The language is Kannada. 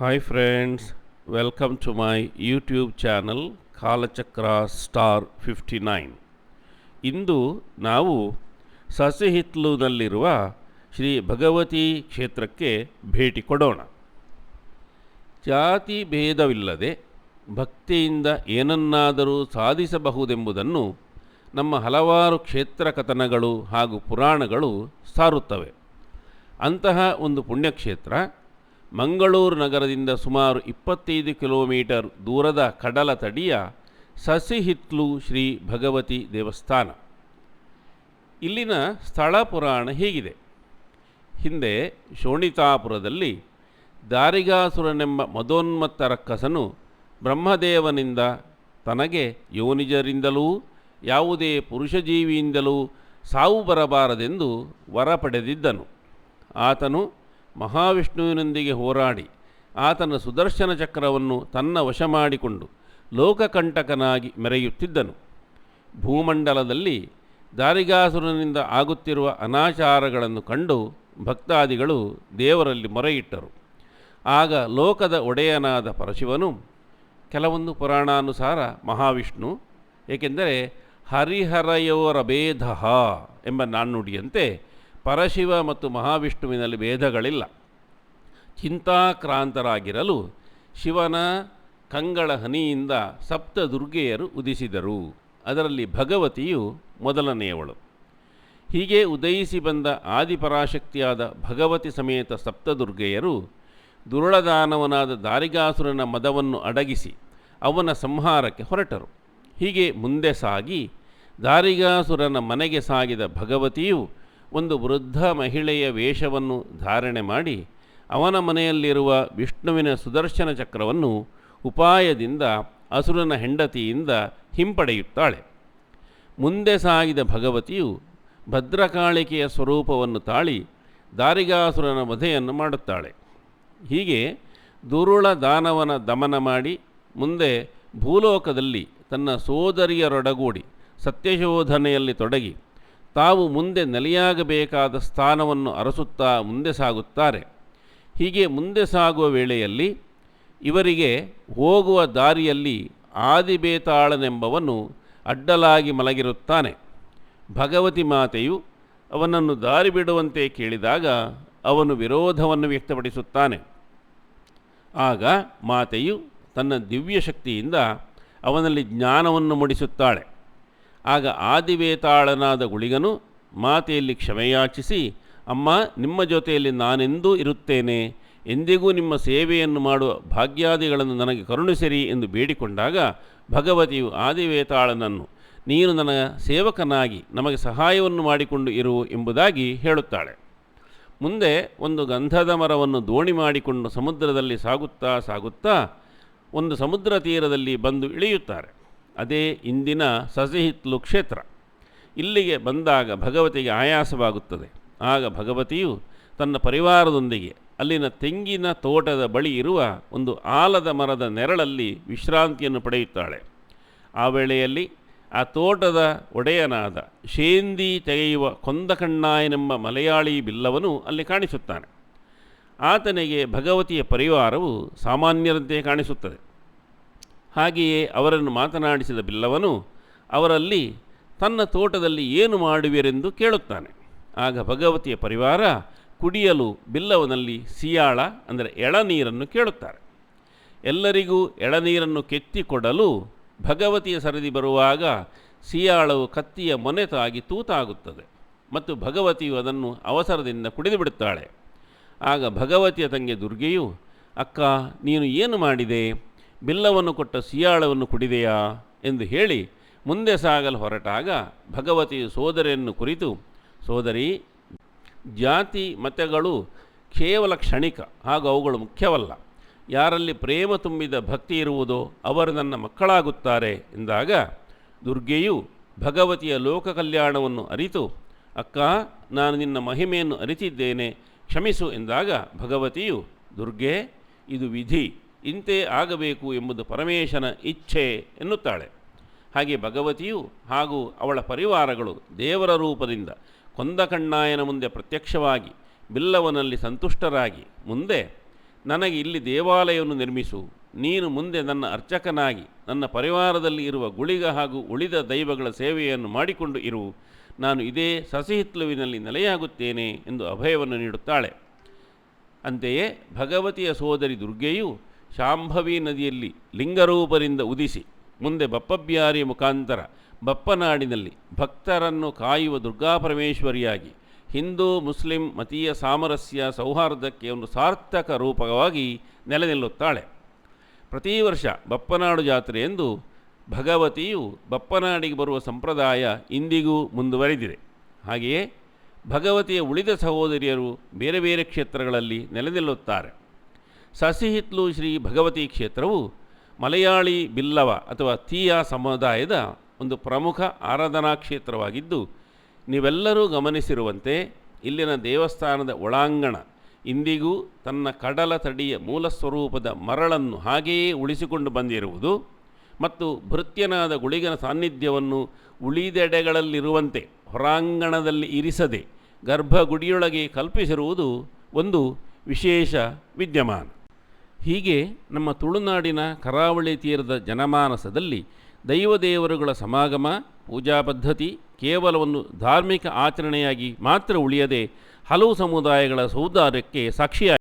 Hi friends welcome to my YouTube channel Kalachakra star fifty nine ಇಂದು ನಾವು ಸಸಿಹಿತ್ಲುನಲ್ಲಿರುವ ಶ್ರೀ ಭಗವತಿ ಕ್ಷೇತ್ರಕ್ಕೆ ಭೇಟಿ ಕೊಡೋಣ. ಜಾತಿ ಭೇದವಿಲ್ಲದೆ ಭಕ್ತಿಯಿಂದ ಏನನ್ನಾದರೂ ಸಾಧಿಸಬಹುದೆಂಬುದನ್ನು ನಮ್ಮ ಹಲವಾರು ಕ್ಷೇತ್ರ ಕಥನಗಳು ಹಾಗೂ ಪುರಾಣಗಳು ಸಾರುತ್ತವೆ. ಅಂತಹ ಒಂದು ಪುಣ್ಯಕ್ಷೇತ್ರ ಮಂಗಳೂರು ನಗರದಿಂದ ಸುಮಾರು ಇಪ್ಪತ್ತೈದು ಕಿಲೋಮೀಟರ್ ದೂರದ ಕಡಲ ತಡಿಯ ಸಸಿಹಿತ್ಲು ಶ್ರೀ ಭಗವತಿ ದೇವಸ್ಥಾನ. ಇಲ್ಲಿನ ಸ್ಥಳ ಪುರಾಣ ಹೀಗಿದೆ. ಹಿಂದೆ ಶೋಣಿತಾಪುರದಲ್ಲಿ ದಾರಿಗಾಸುರನೆಂಬ ಮದೋನ್ಮತ್ತ ರಕ್ಕಸನು ಬ್ರಹ್ಮದೇವನಿಂದ ತನಗೆ ಯೋನಿಜರಿಂದಲೂ ಯಾವುದೇ ಪುರುಷಜೀವಿಯಿಂದಲೂ ಸಾವು ಬರಬಾರದೆಂದು ವರ ಪಡೆದಿದ್ದನು. ಆತನು ಮಹಾವಿಷ್ಣುವಿನೊಂದಿಗೆ ಹೋರಾಡಿ ಆತನ ಸುದರ್ಶನ ಚಕ್ರವನ್ನು ತನ್ನ ವಶ ಮಾಡಿಕೊಂಡು ಲೋಕಕಂಟಕನಾಗಿ ಮೆರೆಯುತ್ತಿದ್ದನು. ಭೂಮಂಡಲದಲ್ಲಿ ದಾರಿಗಾಸುರನಿಂದ ಆಗುತ್ತಿರುವ ಅನಾಚಾರಗಳನ್ನು ಕಂಡು ಭಕ್ತಾದಿಗಳು ದೇವರಲ್ಲಿ ಮೊರೆಯಿಟ್ಟರು. ಆಗ ಲೋಕದ ಒಡೆಯನಾದ ಪರಶಿವನು, ಕೆಲವೊಂದು ಪುರಾಣಾನುಸಾರ ಮಹಾವಿಷ್ಣು, ಏಕೆಂದರೆ ಹರಿಹರಯೋರಭೇದ ಎಂಬ ನಾಣ್ಣುಡಿಯಂತೆ ಪರಶಿವ ಮತ್ತು ಮಹಾವಿಷ್ಣುವಿನಲ್ಲಿ ಭೇದಗಳಿಲ್ಲ. ಚಿಂತಾಕ್ರಾಂತರಾಗಿರಲು ಶಿವನ ಕಂಗಳ ಹನಿಯಿಂದ ಸಪ್ತ ದುರ್ಗೆಯರು ಉದಿಸಿದರು. ಅದರಲ್ಲಿ ಭಗವತಿಯು ಮೊದಲನೆಯವಳು. ಹೀಗೆ ಉದಯಿಸಿ ಬಂದ ಆದಿಪರಾಶಕ್ತಿಯಾದ ಭಗವತಿ ಸಮೇತ ಸಪ್ತದುರ್ಗೆಯರು ದುರುಳದಾನವನಾದ ದಾರಿಗಾಸುರನ ಮದವನ್ನು ಅಡಗಿಸಿ ಅವನ ಸಂಹಾರಕ್ಕೆ ಹೊರಟರು. ಹೀಗೆ ಮುಂದೆ ಸಾಗಿ ದಾರಿಗಾಸುರನ ಮನೆಗೆ ಸಾಗಿದ ಭಗವತಿಯು ಒಂದು ವೃದ್ಧ ಮಹಿಳೆಯ ವೇಷವನ್ನು ಧಾರಣೆ ಮಾಡಿ ಅವನ ಮನೆಯಲ್ಲಿರುವ ವಿಷ್ಣುವಿನ ಸುದರ್ಶನ ಚಕ್ರವನ್ನು ಉಪಾಯದಿಂದ ಅಸುರನ ಹೆಂಡತಿಯಿಂದ ಹಿಂಪಡೆಯುತ್ತಾಳೆ. ಮುಂದೆ ಸಾಗಿದ ಭಗವತಿಯು ಭದ್ರಕಾಳಿಕೆಯ ಸ್ವರೂಪವನ್ನು ತಾಳಿ ದಾರಿಗಾಸುರನ ವಧೆಯನ್ನು ಮಾಡುತ್ತಾಳೆ. ಹೀಗೆ ದುರುಳ ದಾನವನ ದಮನ ಮಾಡಿ ಮುಂದೆ ಭೂಲೋಕದಲ್ಲಿ ತನ್ನ ಸೋದರಿಯರೊಡಗೂಡಿ ಸತ್ಯಶೋಧನೆಯಲ್ಲಿ ತೊಡಗಿ ತಾವು ಮುಂದೆ ನೆಲೆಯಾಗಬೇಕಾದ ಸ್ಥಾನವನ್ನು ಅರಸುತ್ತಾ ಮುಂದೆ ಸಾಗುತ್ತಾರೆ. ಹೀಗೆ ಮುಂದೆ ಸಾಗುವ ವೇಳೆಯಲ್ಲಿ ಇವರಿಗೆ ಹೋಗುವ ದಾರಿಯಲ್ಲಿ ಆದಿಬೇತಾಳನೆಂಬವನು ಅಡ್ಡಲಾಗಿ ಮಲಗಿರುತ್ತಾನೆ. ಭಗವತಿ ಮಾತೆಯು ಅವನನ್ನು ದಾರಿ ಬಿಡುವಂತೆ ಕೇಳಿದಾಗ ಅವನು ವಿರೋಧವನ್ನು ವ್ಯಕ್ತಪಡಿಸುತ್ತಾನೆ. ಆಗ ಮಾತೆಯು ತನ್ನ ದಿವ್ಯ ಶಕ್ತಿಯಿಂದ ಅವನಲ್ಲಿ ಜ್ಞಾನವನ್ನು ಮೂಡಿಸುತ್ತಾಳೆ. ಆಗ ಆದಿವೇತಾಳನಾದ ಗುಳಿಗನು ಮಾತೆಯಲ್ಲಿ ಕ್ಷಮೆಯಾಚಿಸಿ, ಅಮ್ಮ, ನಿಮ್ಮ ಜೊತೆಯಲ್ಲಿ ನಾನೆಂದೂ ಇರುತ್ತೇನೆ. ಎಂದಿಗೂ ನಿಮ್ಮ ಸೇವೆಯನ್ನು ಮಾಡುವ ಭಾಗ್ಯಾದಿಗಳನ್ನು ನನಗೆ ಕರುಣಿಸಿರಿ ಎಂದು ಬೇಡಿಕೊಂಡಾಗ ಭಗವತಿಯು ಆದಿವೇತಾಳನನ್ನು, ನೀನು ನನ್ನ ಸೇವಕನಾಗಿ ನಮಗೆ ಸಹಾಯವನ್ನು ಮಾಡಿಕೊಂಡು ಇರು ಎಂಬುದಾಗಿ ಹೇಳುತ್ತಾಳೆ. ಮುಂದೆ ಒಂದು ಗಂಧದ ಮರವನ್ನು ದೋಣಿ ಮಾಡಿಕೊಂಡು ಸಮುದ್ರದಲ್ಲಿ ಸಾಗುತ್ತಾ ಸಾಗುತ್ತಾ ಒಂದು ಸಮುದ್ರ ತೀರದಲ್ಲಿ ಬಂದು ಇಳಿಯುತ್ತಾರೆ. ಅದೇ ಇಂದಿನ ಸಸಿಹಿತ್ಲು ಕ್ಷೇತ್ರ. ಇಲ್ಲಿಗೆ ಬಂದಾಗ ಭಗವತಿಗೆ ಆಯಾಸವಾಗುತ್ತದೆ. ಆಗ ಭಗವತಿಯು ತನ್ನ ಪರಿವಾರದೊಂದಿಗೆ ಅಲ್ಲಿನ ತೆಂಗಿನ ತೋಟದ ಬಳಿ ಇರುವ ಒಂದು ಆಲದ ಮರದ ನೆರಳಲ್ಲಿ ವಿಶ್ರಾಂತಿಯನ್ನು ಪಡೆಯುತ್ತಾಳೆ. ಆ ವೇಳೆಯಲ್ಲಿ ಆ ತೋಟದ ಒಡೆಯನಾದ ಶೇಂದಿ ತೆಗೆಯುವ ಕೊಂದಕಣ್ಣಾಯನೆಂಬ ಮಲಯಾಳಿ ಬಿಲ್ಲವನು ಅಲ್ಲಿ ಕಾಣಿಸುತ್ತಾನೆ. ಆತನಿಗೆ ಭಗವತಿಯ ಪರಿವಾರವು ಸಾಮಾನ್ಯರಂತೆ ಕಾಣಿಸುತ್ತದೆ. ಹಾಗೆಯೇ ಅವರನ್ನು ಮಾತನಾಡಿಸಿದ ಬಿಲ್ಲವನು, ಅವರಲ್ಲಿ ತನ್ನ ತೋಟದಲ್ಲಿ ಏನು ಮಾಡುವಿರೆಂದು ಕೇಳುತ್ತಾನೆ. ಆಗ ಭಗವತಿಯ ಪರಿವಾರ ಕುಡಿಯಲು ಬಿಲ್ಲವನಲ್ಲಿ ಸಿಯಾಳ, ಅಂದರೆ ಎಳನೀರನ್ನು ಕೇಳುತ್ತಾರೆ. ಎಲ್ಲರಿಗೂ ಎಳನೀರನ್ನು ಕೆತ್ತಿಕೊಡಲು ಭಗವತಿಯ ಸರದಿ ಬರುವಾಗ ಸಿಯಾಳವು ಕತ್ತಿಯ ಮೊನೆ ತಾಗಿ ತೂತಾಗುತ್ತದೆ ಮತ್ತು ಭಗವತಿಯು ಅದನ್ನು ಅವಸರದಿಂದ ಕುಡಿದು ಬಿಡುತ್ತಾಳೆ. ಆಗ ಭಗವತಿಯ ತಂಗಿ ದುರ್ಗೆಯು, ಅಕ್ಕ, ನೀನು ಏನು ಮಾಡಿದೆ? ಬಿಲ್ಲವನ್ನು ಕೊಟ್ಟ ಸಿಯಾಳವನ್ನು ಕುಡಿದೆಯಾ ಎಂದು ಹೇಳಿ ಮುಂದೆ ಸಾಗಲು ಹೊರಟಾಗ ಭಗವತಿ ಸೋದರಿಯನ್ನು ಕುರಿತು, ಸೋದರಿ, ಜಾತಿ ಮತಗಳು ಕೇವಲ ಕ್ಷಣಿಕ ಹಾಗೂ ಅವುಗಳು ಮುಖ್ಯವಲ್ಲ. ಯಾರಲ್ಲಿ ಪ್ರೇಮ ತುಂಬಿದ ಭಕ್ತಿ ಇರುವುದೋ ಅವರು ನನ್ನ ಮಕ್ಕಳಾಗುತ್ತಾರೆ ಎಂದಾಗ ದುರ್ಗೆಯು ಭಗವತಿಯ ಲೋಕ ಕಲ್ಯಾಣವನ್ನು ಅರಿತು, ಅಕ್ಕ, ನಾನು ನಿನ್ನ ಮಹಿಮೆಯನ್ನು ಅರಿತಿದ್ದೇನೆ, ಕ್ಷಮಿಸು ಎಂದಾಗ ಭಗವತಿಯು, ದುರ್ಗೆ, ಇದು ವಿಧಿ. ಇಂತೆ ಆಗಬೇಕು ಎಂಬುದು ಪರಮೇಶನ ಇಚ್ಛೆ ಎನ್ನುತ್ತಾಳೆ. ಹಾಗೆ ಭಗವತಿಯು ಹಾಗೂ ಅವಳ ಪರಿವಾರಗಳು ದೇವರ ರೂಪದಿಂದ ಕೊಂದಕಣ್ಣಾಯನ ಮುಂದೆ ಪ್ರತ್ಯಕ್ಷವಾಗಿ ಬಿಲ್ಲವನಲ್ಲಿ ಸಂತುಷ್ಟರಾಗಿ, ಮುಂದೆ ನನಗೆ ಇಲ್ಲಿ ದೇವಾಲಯವನ್ನು ನಿರ್ಮಿಸು, ನೀನು ಮುಂದೆ ನನ್ನ ಅರ್ಚಕನಾಗಿ, ನನ್ನ ಪರಿವಾರದಲ್ಲಿ ಇರುವ ಗುಳಿಗ ಹಾಗೂ ಉಳಿದ ದೈವಗಳ ಸೇವೆಯನ್ನು ಮಾಡಿಕೊಂಡು ಇರು, ನಾನು ಇದೇ ಸಸಿಹಿತ್ಲುವಿನಲ್ಲಿ ನೆಲೆಯಾಗುತ್ತೇನೆ ಎಂದು ಅಭಯವನ್ನು ನೀಡುತ್ತಾಳೆ. ಅಂತೆಯೇ ಭಗವತಿಯ ಸೋದರಿ ದುರ್ಗೆಯು ಶಾಂಭವಿ ನದಿಯಲ್ಲಿ ಲಿಂಗರೂಪರಿಂದ ಉದಿಸಿ, ಮುಂದೆ ಬಪ್ಪಬ್ಯಾರಿ ಮುಖಾಂತರ ಬಪ್ಪನಾಡಿನಲ್ಲಿ ಭಕ್ತರನ್ನು ಕಾಯುವ ದುರ್ಗಾಪರಮೇಶ್ವರಿಯಾಗಿ ಹಿಂದೂ, ಮುಸ್ಲಿಂ ಮತೀಯ ಸಾಮರಸ್ಯ ಸೌಹಾರ್ದಕ್ಕೆ ಒಂದು ಸಾರ್ಥಕ ರೂಪವಾಗಿ ನೆಲೆ ನಿಲ್ಲುತ್ತಾಳೆ ಪ್ರತಿ ವರ್ಷ ಬಪ್ಪನಾಡು ಜಾತ್ರೆಯೆಂದು ಭಗವತಿಯು ಬಪ್ಪನಾಡಿಗೆ ಬರುವ ಸಂಪ್ರದಾಯ ಇಂದಿಗೂ ಮುಂದುವರೆದಿದೆ. ಹಾಗೆಯೇ ಭಗವತಿಯ ಉಳಿದ ಸಹೋದರಿಯರು ಬೇರೆ ಬೇರೆ ಕ್ಷೇತ್ರಗಳಲ್ಲಿ ನೆಲೆ ನಿಲ್ಲುತ್ತಾರೆ ಸಸಿಹಿತ್ಲು ಶ್ರೀ ಭಗವತಿ ಕ್ಷೇತ್ರವು ಮಲಯಾಳಿ ಬಿಲ್ಲವ ಅಥವಾ ತೀಯ ಸಮುದಾಯದ ಒಂದು ಪ್ರಮುಖ ಆರಾಧನಾ ಕ್ಷೇತ್ರವಾಗಿದ್ದು, ನೀವೆಲ್ಲರೂ ಗಮನಿಸಿರುವಂತೆ ಇಲ್ಲಿನ ದೇವಸ್ಥಾನದ ಒಳಾಂಗಣ ಇಂದಿಗೂ ತನ್ನ ಕಡಲ ತಡಿಯ ಮೂಲ ಸ್ವರೂಪದ ಮರಳನ್ನು ಹಾಗೆಯೇ ಉಳಿಸಿಕೊಂಡು ಬಂದಿರುವುದು ಮತ್ತು ಭೃತ್ಯನಾದ ಗುಳಿಗನ ಸಾನ್ನಿಧ್ಯವನ್ನು ಉಳಿದೆಡೆಗಳಲ್ಲಿರುವಂತೆ ಹೊರಾಂಗಣದಲ್ಲಿ ಇರಿಸದೆ ಗರ್ಭಗುಡಿಯೊಳಗೆ ಕಲ್ಪಿಸಿರುವುದು ಒಂದು ವಿಶೇಷ ವಿದ್ಯಮಾನ. ಹೀಗೆ ನಮ್ಮ ತುಳುನಾಡಿನ ಕರಾವಳಿ ತೀರದ ಜನಮಾನಸದಲ್ಲಿ ದೈವದೇವರುಗಳ ಸಮಾಗಮ, ಪೂಜಾ ಪದ್ಧತಿ ಕೇವಲ ಒಂದು ಧಾರ್ಮಿಕ ಆಚರಣೆಯಾಗಿ ಮಾತ್ರ ಉಳಿಯದೆ ಹಲವು ಸಮುದಾಯಗಳ ಸೌಹಾರ್ದಕ್ಕೆ ಸಾಕ್ಷಿಯಾಗಿದೆ